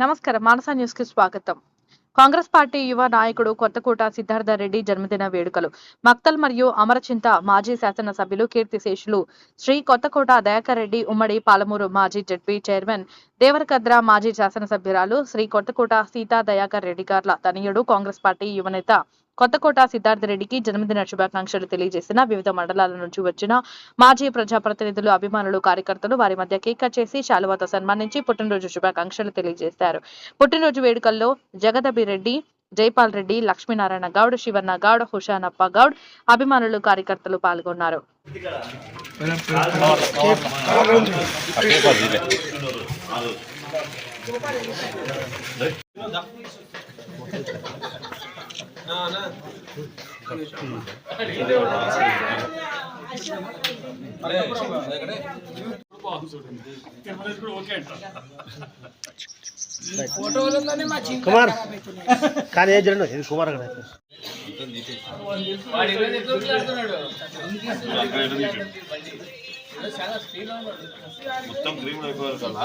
నమస్కారం. మానస న్యూస్కి స్వాగతం. కాంగ్రెస్ పార్టీ యువ నాయకుడు కొత్తకోట సిద్ధార్థ రెడ్డి జన్మదిన వేడుకలు. మక్తల్ మరియు అమరచింత మాజీ శాసనసభ్యులు కీర్తిశేషులు శ్రీ కొత్తకోట దయాకర్ రెడ్డి ఉమ్మడి పాలమూరు మాజీ జడ్పీ చైర్మన్ దేవరకద్ర మాజీ శాసనసభ్యురాలు శ్రీ కొత్తకోట సీతా దయాకర్ రెడ్డి గార్ల తనయుడు కాంగ్రెస్ పార్టీ యువనేత కొత్తకోట సిద్ధార్థ రెడ్డికి జన్మదిన శుభాకాంక్షలు తెలియజేసిన వివిధ మండలాల నుంచి వచ్చిన మాజీ ప్రజాప్రతినిధులు అభిమానులు కార్యకర్తలు వారి మధ్య కేక్ కట్ చేసి శాలువాతో సన్మానించి పుట్టినరోజు శుభాకాంక్షలు తెలియజేశారు పుట్టినరోజు వేడుకల్లో జగదభిరెడ్డి జైపాల్ రెడ్డి లక్ష్మీనారాయణ గౌడ్ శివన్న గౌడ్ హుషానప్ప గౌడ్ అభిమానులు కార్యకర్తలు పాల్గొన్నారు. కుమార్ కానీ ఏం జరగదు ఇది కుమార్ కదా మొత్తం క్రీమ్ అయిపోయారు కదా.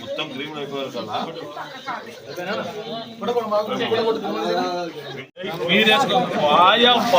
మొత్తం క్రీమ్ అయిపోయారు కదా వాయప్ప